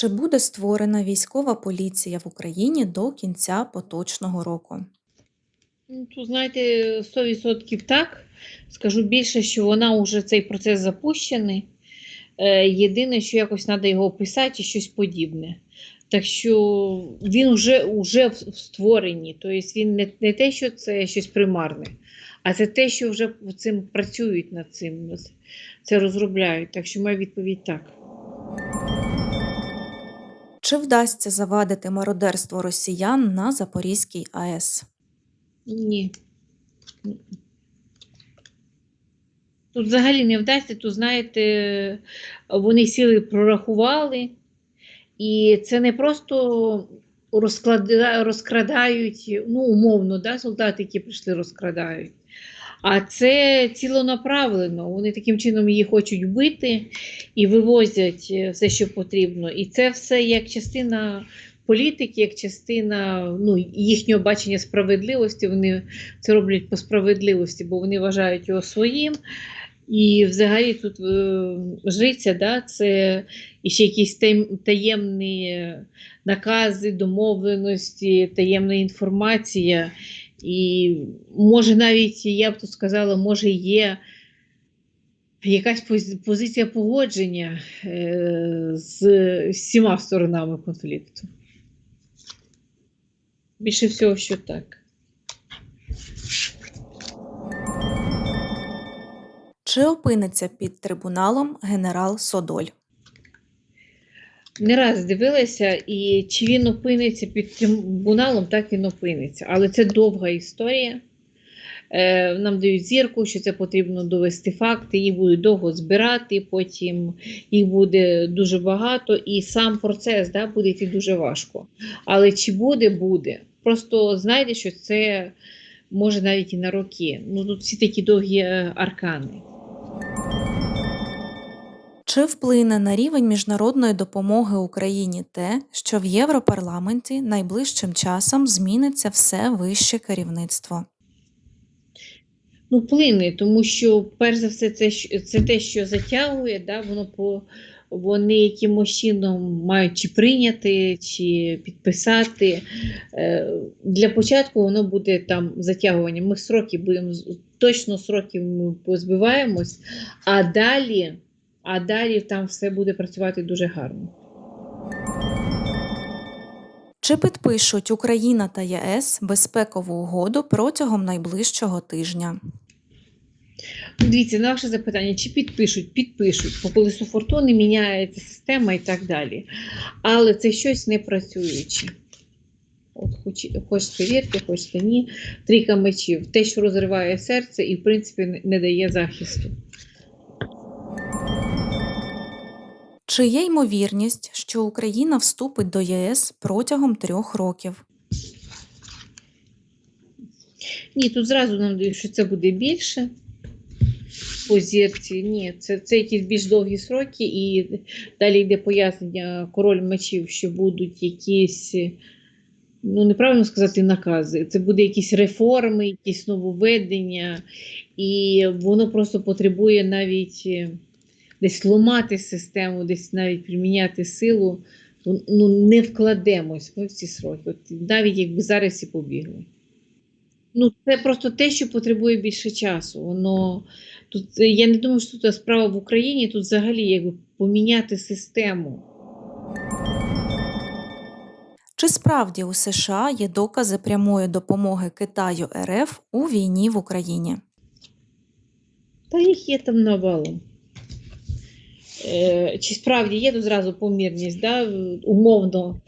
Чи буде створена військова поліція в Україні до кінця поточного року? Ну, Тут, знаєте, 100% так. Скажу більше, що вона вже цей процес запущений. Е, Єдине, що якось треба його описати, чи щось подібне. Так що він вже, вже в створенні. Тобто він не, не те, що це щось примарне, а це те, що вже цим працюють над цим, це розробляють. Так що моя відповідь так. Чи вдасться завадити мародерство росіян на Запорізькій АЕС? Ні. Тут взагалі не вдасться, тут, знаєте, вони сіли прорахували, і це не просто розкрадають, ну, умовно, да, солдати, які прийшли, розкрадають. А це цілонаправлено. Вони таким чином її хочуть вбити і вивозять е, все, що потрібно. І це все як частина політики, як частина ну, їхнього бачення справедливості. Вони це роблять по справедливості, бо вони вважають його своїм. І взагалі тут е, жриця, да, це ще якісь таємні накази, домовленості, таємна інформація. І може навіть, я б тут сказала, може є якась позиція погодження е, з всіма сторонами конфлікту. Більше всього, що так. Чи опиниться під трибуналом генерал Содоль? Не раз дивилася, і чи він опиниться під трибуналом, так він опиниться. Але це довга історія. Е, Нам дають зірку, що це потрібно довести факти, їх будуть довго збирати, потім їх буде дуже багато, і сам процес да, буде йти дуже важко. Але чи буде, буде. Просто знайте, що це може навіть і на роки. Ну тут всі такі довгі е, аркани. Чи вплине на рівень міжнародної допомоги Україні те, що в Європарламенті найближчим часом зміниться все вище керівництво? Ну, вплине, тому що, перш за все, це, це те, що затягує, да, воно по, вони якимось чином мають чи прийняти, чи підписати. Е, для початку воно буде там затягування. Ми сроки будемо точно сроків ми позбиваємось, а далі, а далі там все буде працювати дуже гарно. Чи підпишуть Україна та ЄС безпекову угоду протягом найближчого тижня? Дивіться, на ваше запитання, чи підпишуть? Підпишуть. По колесу фортуни міняється система і так далі. Але це щось не працююче. От хоч, хочете вірте, хочете ні. Трійка мечів. Те, що розриває серце і, в принципі, не дає захисту. Чи є ймовірність, що Україна вступить до ЄС протягом трьох років? Ні, тут зразу нам дають, що це буде більше. По зірці, ні, це, це якісь більш довгі сроки, і далі йде пояснення король мечів, що будуть якісь, ну неправильно сказати, накази. Це буде якісь реформи, якісь нововведення, і воно просто потребує навіть десь ламати систему, десь навіть приміняти силу. Ну, не вкладемось ми в ці сроки. От навіть якби зараз всі побігли. Ну, це просто те, що потребує більше часу. Воно тут я не думаю, що тут справа в Україні, тут взагалі якби поміняти систему. Чи справді у США є докази прямої допомоги Китаю РФ у війні в Україні? Та їх є там навалом. Е, чи справді є тут зразу помірність, да? умовно,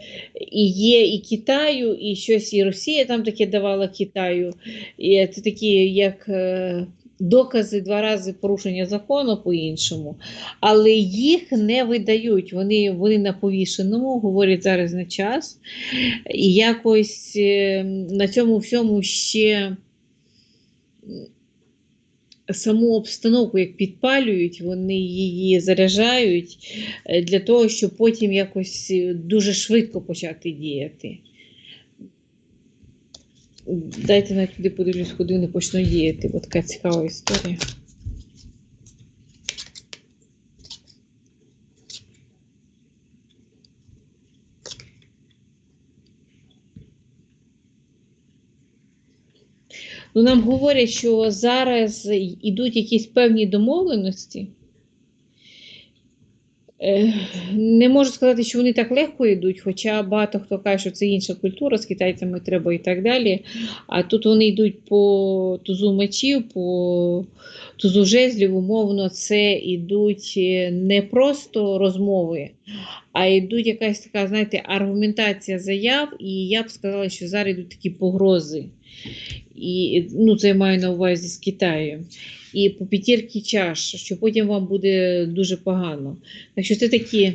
і є і Китаю, і щось і Росія там таке давала Китаю. І це такі як е, докази два рази порушення закону по-іншому, але їх не видають. Вони, вони на повішеному, говорять зараз не час. І якось е, на цьому всьому ще саму обстановку як підпалюють, вони її заряджають е, для того, щоб потім якось е, дуже швидко почати діяти. Дайте навіть туди подивлюсь, куди вони почнуть діяти, бо така цікава історія. Ну, нам говорять, що зараз йдуть якісь певні домовленості. Е, Не можу сказати, що вони так легко йдуть, хоча багато хто каже, що це інша культура, з китайцями треба і так далі. А тут вони йдуть по тузу мечів, по тузу жезлів, умовно, це йдуть е, не просто розмови, а йдуть якась така, знаєте, аргументація заяв, і я б сказала, що зараз йдуть такі погрози. І, ну, це я маю на увазі з Китаю. І по п'ятірки чаш, що потім вам буде дуже погано. Так це такі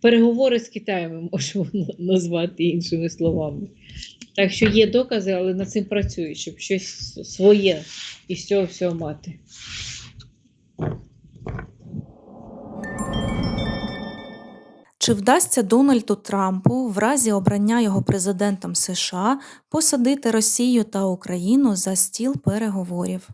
переговори з Китаєм, ми можемо назвати іншими словами. Так що є докази, але над цим працюють, щоб щось своє із цього всього мати. Чи вдасться Дональду Трампу в разі обрання його президентом США посадити Росію та Україну за стіл переговорів?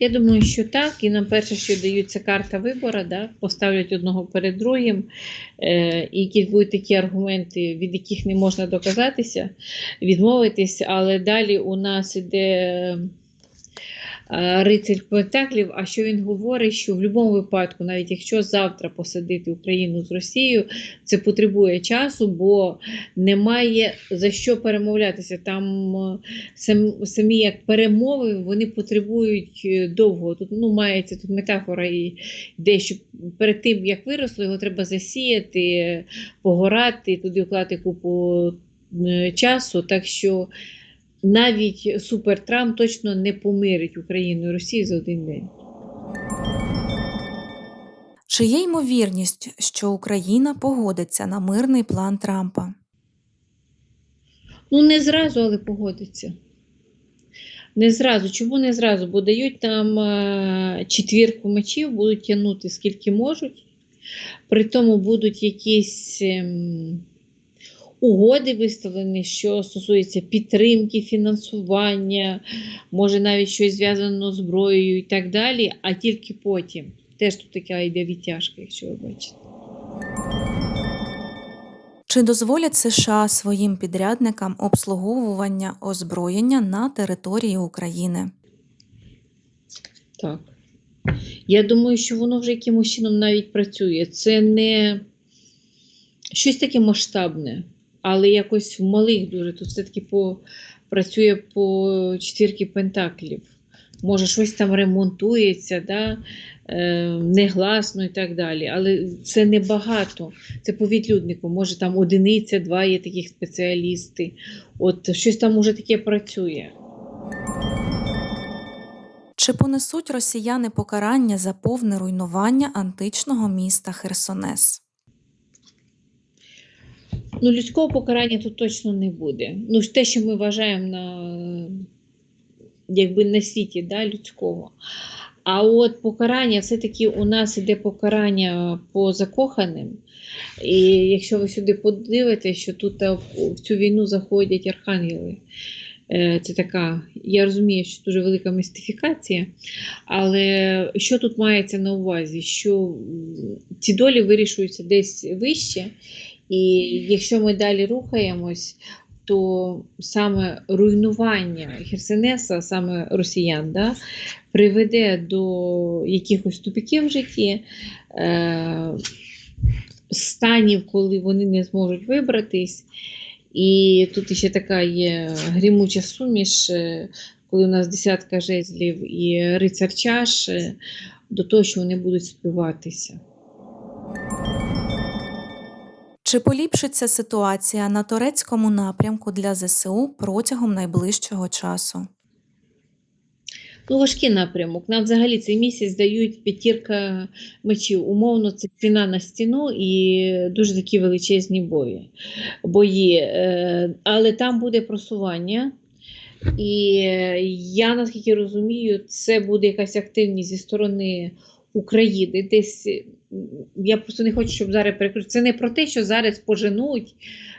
Я думаю, що так. І нам перше, що дають, це карта вибору, да? поставлять одного перед другим, е, і якісь будуть такі аргументи, від яких не можна доказатися, відмовитись, але далі у нас іде рицарь Пентаклів, а що він говорить, що в будь-якому випадку, навіть якщо завтра посадити Україну з Росією, це потребує часу, бо немає за що перемовлятися. Там е, сам, самі як перемови вони потребують е, довго. Тут ну, мається тут метафора і йде, що перед тим, як виросло, його треба засіяти, погорати, туди вклати купу е, часу. Так що навіть Супер Трамп точно не помирить Україну і Росію за один день. Чи є ймовірність, що Україна погодиться на мирний план Трампа? Ну, не зразу, але погодиться. Не зразу. Чому не зразу? Бо дають там е, четвірку мечів, будуть тягнути скільки можуть. При тому будуть якісь ем, угоди виставлені, що стосується підтримки, фінансування, може навіть щось зв'язано з зброєю і так далі, а тільки потім. Теж тут така йде відтяжка, якщо ви бачите. Чи дозволять США своїм підрядникам обслуговування озброєння на території України? Так. Я думаю, що воно вже якимось чином навіть працює. Це не щось таке масштабне, але якось в малих дуже. Тут все-таки по, працює по четвірки пентаклів. Може, щось там ремонтується, да? е, негласно і так далі. Але це не багато. Це по відлюднику. Може, там одиниця, два є таких спеціалісти. От щось там уже таке працює. Чи понесуть росіяни покарання за повне руйнування античного міста Херсонес? Ну, людського покарання тут точно не буде. Ну, те, що ми вважаємо на, якби на світі да, людського. А от покарання, все-таки у нас іде покарання по закоханим. І якщо ви сюди подивитесь, що тут е, в цю війну заходять архангели. Е, Це така, я розумію, що дуже велика містифікація, але що тут мається на увазі? Що ці долі вирішуються десь вище, і якщо ми далі рухаємось, то саме руйнування Херсонеса, саме росіян, да, приведе до якихось тупиків в житті, е, станів, коли вони не зможуть вибратись. І тут ще така є грімуча суміш, е, коли у нас десятка жезлів і рицар чаш, е, до того, що вони будуть співатися. Чи поліпшиться ситуація на турецькому напрямку для ЗСУ протягом найближчого часу? Ну, важкий напрямок. Нам взагалі цей місяць дають п'ятірка мечів. Умовно, це ціна на стіну і дуже такі величезні бої. бої. Е, Але там буде просування. І е, я наскільки розумію, це буде якась активність зі сторони України. Десь я просто не хочу, щоб зараз перекрути. Це не про те, що зараз поженуть,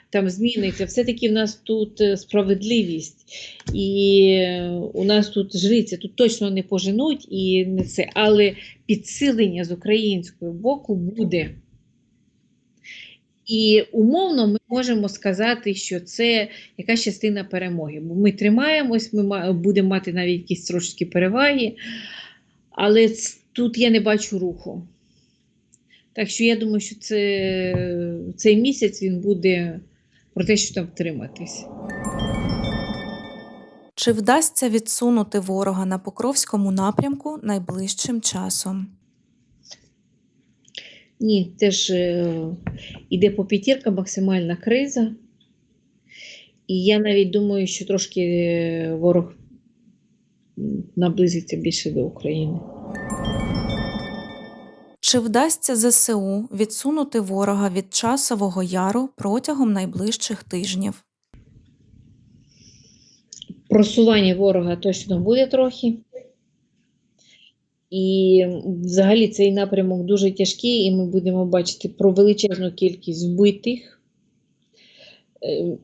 там зміниться. Все-таки в нас тут е, справедливість. І е, у нас тут жриця, тут точно не поженуть і не це, але підсилення з українського боку буде. І умовно ми можемо сказати, що це якась частина перемоги. Бо ми тримаємось, ми будемо мати навіть якісь трошки переваги, але тут я не бачу руху. Так що я думаю, що це, цей місяць він буде про те, що там втриматись. Чи вдасться відсунути ворога на Покровському напрямку найближчим часом? Ні, теж е, іде по п'ятірка максимальна криза. І я навіть думаю, що трошки е, ворог наблизиться більше до України. Чи вдасться ЗСУ відсунути ворога від часового яру протягом найближчих тижнів? Просування ворога точно буде трохи. І взагалі цей напрямок дуже тяжкий, і ми будемо бачити про величезну кількість збитих. Е,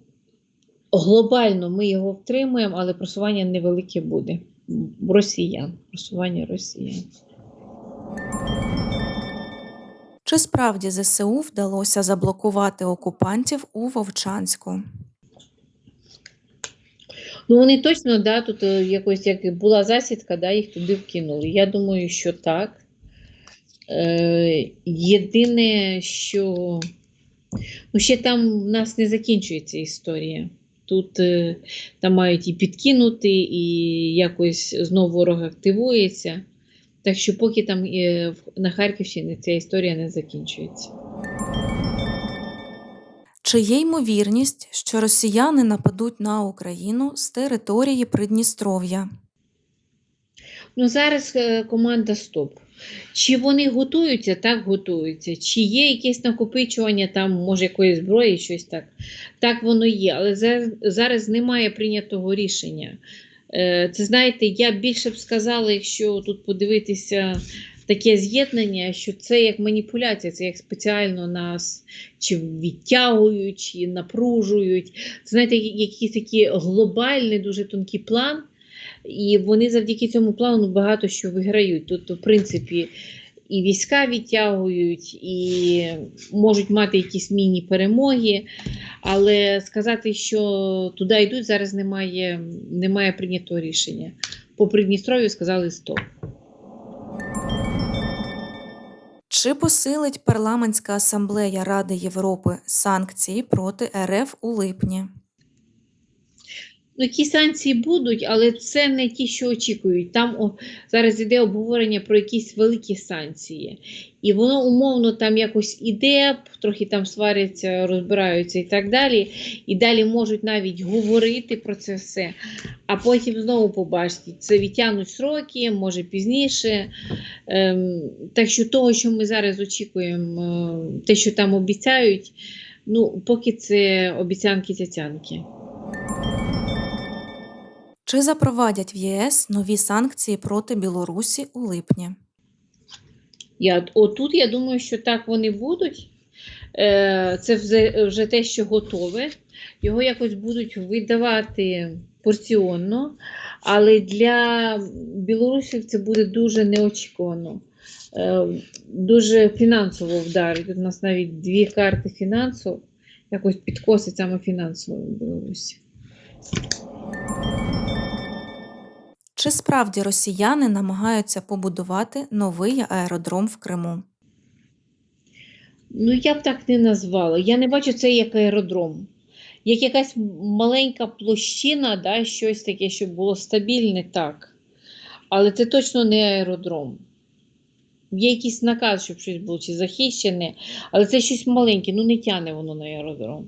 Глобально ми його втримуємо, але просування невелике буде. Росіян. Просування росіян. Чи справді ЗСУ вдалося заблокувати окупантів у Вовчанську? Ну, вони точно, да, тут е, якось як була засідка, да, їх туди вкинули. Я думаю, що так. Е, єдине, що ну, ще там в нас не закінчується історія. Тут е, там мають і підкинути, і якось знову ворог активується. Так що поки там е, на Харківщині ця історія не закінчується. Чи є ймовірність, що росіяни нападуть на Україну з території Придністров'я? Ну, зараз е, команда стоп. Чи вони готуються? Так готуються. Чи є якесь накопичування там, може, якоїсь зброї, щось так. Так воно є. Але зараз, зараз немає прийнятого рішення. Е, Це знаєте, я більше б сказала, якщо тут подивитися таке з'єднання, що це як маніпуляція, це як спеціально нас чи відтягують, чи напружують. Це знаєте, якийсь такий глобальний, дуже тонкий план. І вони завдяки цьому плану багато що виграють. Тут, в принципі, і війська відтягують, і можуть мати якісь міні-перемоги. Але сказати, що туди йдуть, зараз немає, немає прийнятого рішення. По Придністров'ю сказали стоп. Чи посилить парламентська асамблея Ради Європи санкції проти РФ у липні? Ну, які санкції будуть, але це не ті, що очікують. Там о, зараз іде обговорення про якісь великі санкції. І воно умовно там якось іде, трохи там сваряться, розбираються і так далі. І далі можуть навіть говорити про це все. А потім знову побачите, це відтягнуть сроки, може пізніше. Ем, так що того, що ми зараз очікуємо, е, те, що там обіцяють, ну, поки це обіцянки-тятянки. Чи запровадять в ЄС нові санкції проти Білорусі у липні? Я, отут я думаю, що так вони будуть. Е, Це вже, те, що готове. Його якось будуть видавати порціонно, але для білорусів це буде дуже неочікувано. Е, Дуже фінансово вдарить. У нас навіть дві карти фінансів якось підкосить саме фінансово в Білорусі. Чи справді росіяни намагаються побудувати новий аеродром в Криму? Ну, я б так не назвала. Я не бачу це як аеродром. Як якась маленька площина, да, щось таке, щоб було стабільне, так. Але це точно не аеродром. Є якийсь наказ, щоб щось було чи захищене, але це щось маленьке, ну не тяне воно на аеродром.